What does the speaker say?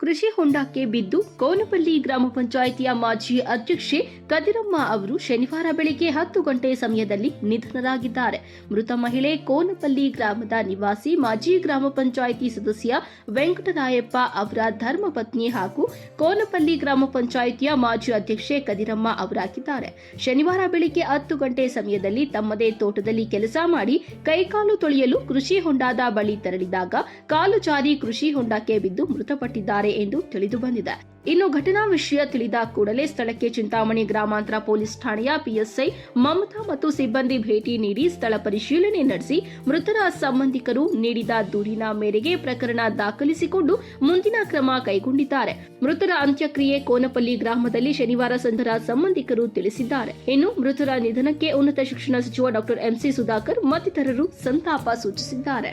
ಕೃಷಿ ಹೊಂಡಕ್ಕೆ ಬಿದ್ದು ಕೋನಪಲ್ಲಿ ಗ್ರಾಮ ಪಂಚಾಯಿತಿಯ ಮಾಜಿ ಅಧ್ಯಕ್ಷೆ ಕದಿರಮ್ಮ ಅವರು ಶನಿವಾರ ಬೆಳಿಗ್ಗೆ ಹತ್ತು ಗಂಟೆ ಸಮಯದಲ್ಲಿ ನಿಧನರಾಗಿದ್ದಾರೆ. ಮೃತ ಮಹಿಳೆ ಕೋನಪಲ್ಲಿ ಗ್ರಾಮದ ನಿವಾಸಿ, ಮಾಜಿ ಗ್ರಾಮ ಪಂಚಾಯಿತಿ ಸದಸ್ಯ ವೆಂಕಟರಾಯಪ್ಪ ಅವರ ಧರ್ಮಪತ್ನಿ ಹಾಗೂ ಕೋನಪಲ್ಲಿ ಗ್ರಾಮ ಪಂಚಾಯಿತಿಯ ಮಾಜಿ ಅಧ್ಯಕ್ಷೆ ಕದಿರಮ್ಮ ಅವರಾಗಿದ್ದಾರೆ. ಶನಿವಾರ ಬೆಳಿಗ್ಗೆ ಹತ್ತು ಗಂಟೆ ಸಮಯದಲ್ಲಿ ತಮ್ಮದೇ ತೋಟದಲ್ಲಿ ಕೆಲಸ ಮಾಡಿ ಕೈಕಾಲು ತೊಳೆಯಲು ಕೃಷಿ ಹೊಂಡದ ಬಳಿ ತೆರಳಿದಾಗ ಕಾಲು ಜಾರಿ ಕೃಷಿ ಹೊಂಡಕ್ಕೆ ಬಿದ್ದು ಮೃತಪಟ್ಟಿದ್ದಾರೆ. ಎಂದು ತಿಳಿದು ಬಂದಿದೆ. ಇನ್ನು ಘಟನಾ ವಿಷಯ ತಿಳಿದ ಕೂಡಲೇ ಸ್ಥಳಕ್ಕೆ ಚಿಂತಾಮಣಿ ಗ್ರಾಮಾಂತರ ಪೊಲೀಸ್ ಠಾಣೆಯ ಪಿಎಸ್ಐ ಮಮತಾ ಮತ್ತು ಸಿಬ್ಬಂದಿ ಭೇಟಿ ನೀಡಿ ಸ್ಥಳ ಪರಿಶೀಲನೆ ನಡೆಸಿ ಮೃತರ ಸಂಬಂಧಿಕರು ನೀಡಿದ ದೂರಿನ ಮೇರೆಗೆ ಪ್ರಕರಣ ದಾಖಲಿಸಿಕೊಂಡು ಮುಂದಿನ ಕ್ರಮ ಕೈಗೊಂಡಿದ್ದಾರೆ. ಮೃತರ ಅಂತ್ಯಕ್ರಿಯೆ ಕೋನಪಲ್ಲಿ ಗ್ರಾಮದಲ್ಲಿ ಶನಿವಾರ ಸಂಧರ ಸಂಬಂಧಿಕರು ತಿಳಿಸಿದ್ದಾರೆ. ಇನ್ನು ಮೃತರ ನಿಧನಕ್ಕೆ ಉನ್ನತ ಶಿಕ್ಷಣ ಸಚಿವ ಡಾಕ್ಟರ್ ಎಂಸಿ ಸುಧಾಕರ್ ಮತ್ತಿತರರು ಸಂತಾಪ ಸೂಚಿಸಿದ್ದಾರೆ.